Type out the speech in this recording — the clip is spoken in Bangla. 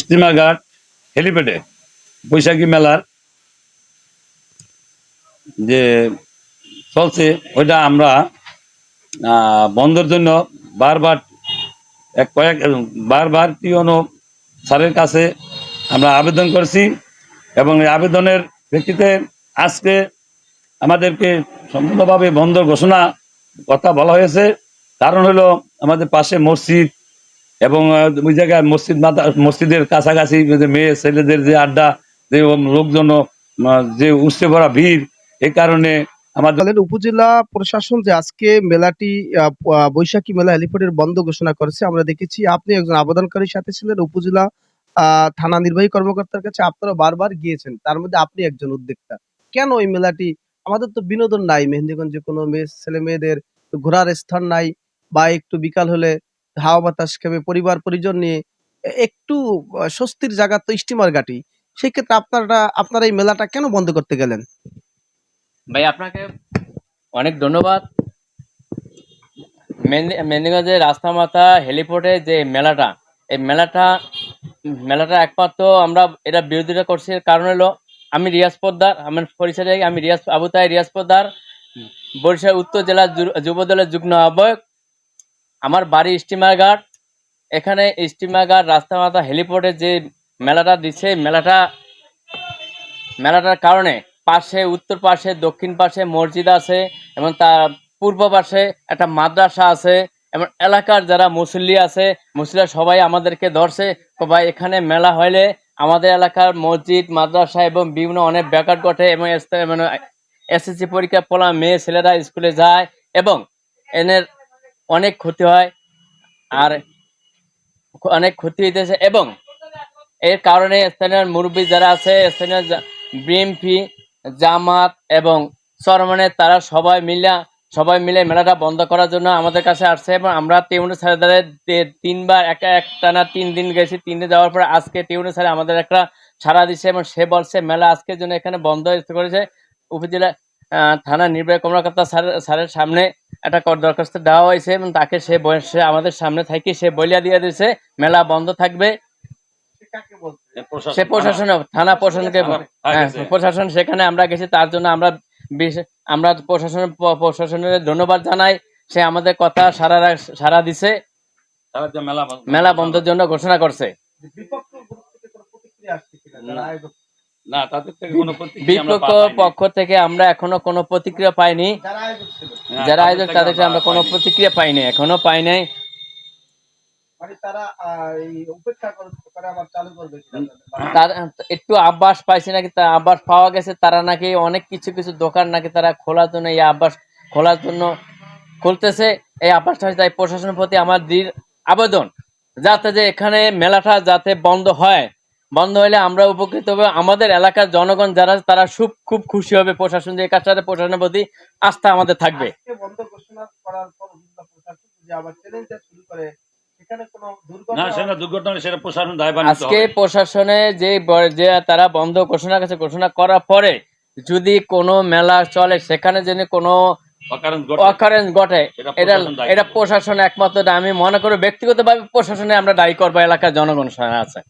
স্টিমার ঘাট হেলিপ্যাডে, বৈশাখী মেলার যে চলছে, ওইটা আমরা বন্ধের জন্য বারবার এক কয়েক, বারবার টিওনো স্যারের কাছে আমরা আবেদন করছি এবং এই আবেদনের ভিত্তিতে আজকে আমাদেরকে সম্পূর্ণভাবে বন্ধ ঘোষণা কথা বলা হয়েছে। কারণ হলো আমাদের পাশে মসজিদ এবং ওই জায়গায় মসজিদ মাতা মসজিদের কাছাকাছি যে মেয়ে ছেলেদের যে আড্ডা, যে লোকজন যে উঠছে ভরা ভিড় এই কারণে আমাদের উপজেলা প্রশাসন যে আজকে মেলাটি বৈশাখী মেলা হেলিপ্যাডের বন্ধ ঘোষণা করেছে, আমরা দেখেছি আপনি একজন আবেদনকারীর সাথে ছিলেন উপজেলা থানা নির্বাহী কর্মকর্তার কাছে, আপনারা বারবার গিয়েছেন, তার মধ্যে আপনি একজন উদ্যোক্তা। কেন এই মেলাটি? আমাদের তো বিনোদন নাই, মেহেন্দিগঞ্জে কোনো মেয়ে, ছেলে মেয়েদের ঘোরার স্থান নাই, বা একটু বিকাল হলে হাওয়া বাতাস খেবে, পরিবার পরিজন নিয়ে একটু স্বস্তির জায়গা তো স্টিমার ঘাটি। সেক্ষেত্রে আপনারা আপনারা এই মেলাটা কেন বন্ধ করতে গেলেন? ভাই, আপনাকে অনেক ধন্যবাদ। মেহেন্দিগঞ্জের রাস্তা মাথা হেলিপোর্টে যে মেলাটা, এই মেলাটা মেলাটা একমাত্র আমরা এটা বিরোধিতা করছি। কারণ হলো, আমি রিয়াজ পোদ্দার, আমার পরিচয় আমি রিয়াজ, আবু তাই রিয়াজ পোদ্দার। বরিশাল উত্তর জেলা যু- যুব দলের যুগ্ম আহ্বায়ক। আমার বাড়ি স্টিমার ঘাট এখানে স্টিমার ঘাট রাস্তা মাথা হেলিপোর্টে যে মেলাটা দিচ্ছে, মেলাটা, মেলাটার কারণে পাশে, উত্তর পাশে, দক্ষিণ পাশে মসজিদ আছে এবং তার পূর্ব পাশে একটা মাদ্রাসা আছে এবং এলাকার যারা মুসল্লি আছে, মুসল্লিরা সবাই আমাদেরকে ধরছে। ভাই, এখানে মেলা হইলে আমাদের এলাকার মসজিদ, মাদ্রাসা এবং বিভিন্ন অনেক ব্যাঘাত ঘটে এবং মানে এসএসসি পরীক্ষা পড়া মেয়ে ছেলেরা স্কুলে যায় এবং এনের অনেক ক্ষতি হয় আর অনেক ক্ষতি হইতেছে এবং এর কারণে স্থানীয় মুরব্বী যারা আছে, স্থানীয় বিএমপি জামাত এবং সরমানে তারা সবাই মিলে সবাই মিলে মেলাটা বন্ধ করার জন্য আমাদের কাছে আসছে এবং আমরা টিউনে স্যারের তিনবার একটা এক টানা তিন দিন গেছি। তিন দিন যাওয়ার পরে আজকে টিউনে স্যার আমাদের একটা সাড়া দিচ্ছে এবং সে বলছে, মেলা আজকের জন্য এখানে বন্ধ করেছে। উপজেলা থানা নির্বাহী কর্মকর্তা স্যার, স্যারের সামনে একটা কর- দরখাস্ত দেওয়া হয়েছে এবং তাকে সে বয়সে আমাদের সামনে থেকে সে বলিয়া দিয়ে দিয়েছে মেলা বন্ধ থাকবে। সে প্রশাসন। থানা প্রশাসনকে থানা- হ্যাঁ। প্রশাসন সেখানে আমরা গেছি তার জন্য আমরা বিশ- আমরা প্রশাসন প্রশাসনের ধন্যবাদ জানাই। সে আমাদের কথা সারা সারা দিছে। মেলা মেলা বন্ধের জন্য ঘোষণা করছে। না তাদের থেকে কোনো প্রতিক্রিয়া আমরা বিপক্ষ পক্ষ থেকে আমরা এখনও কোনো প্রতিক্রিয়া পাইনি। যারা আয়োজক যারা তাদের আমরা কোনো প্রতিক্রিয়া পাইনি এখনও পাই নাই। মানে একটু আব্বাস পাইছে নাকি আব্বাস পাওয়া গেছে তারা নাকি অনেক কিছু কিছু দোকান নাকি তারা খোলার জন্য এই আব্বাস খোলার জন্য খুলতেছে। এই আব্বাসটা তাই প্রশাসনের প্রতি আমার দৃঢ় আবেদন যাতে যে এখানে মেলাটা যাতে বন্ধ হয়। বন্ধ হলে আমরা উপকৃত হবে। আমাদের এলাকার জনগণ যারা তারা খুব খুব খুশি হবে প্রশাসন যে এই কাজটাতে প্রশাসনের প্রতি আস্থা আমাদের থাকবে। বন্ধ ঘোষণা করার পর উপজেলা প্রশাসন যদি আবার চ্যালেঞ্জ শুরু করে সেখানে কোনো না দুর্ঘটনা সেটা দুর্ঘটনা সেটা প্রশাসন দায়ভার নিতে আজকে প্রশাসনে যে যে তারা বন্ধ ঘোষণা করেছে ঘোষণা করার পরে যদি কোনো মেলা চলে সেখানে কোনো অকারেন্স ঘটে। এটা এটা প্রশাসন একমাত্র আমি মনে করি ব্যক্তিগতভাবে প্রশাসনে আমরা দায়ী করব এলাকার জনগণ আছে।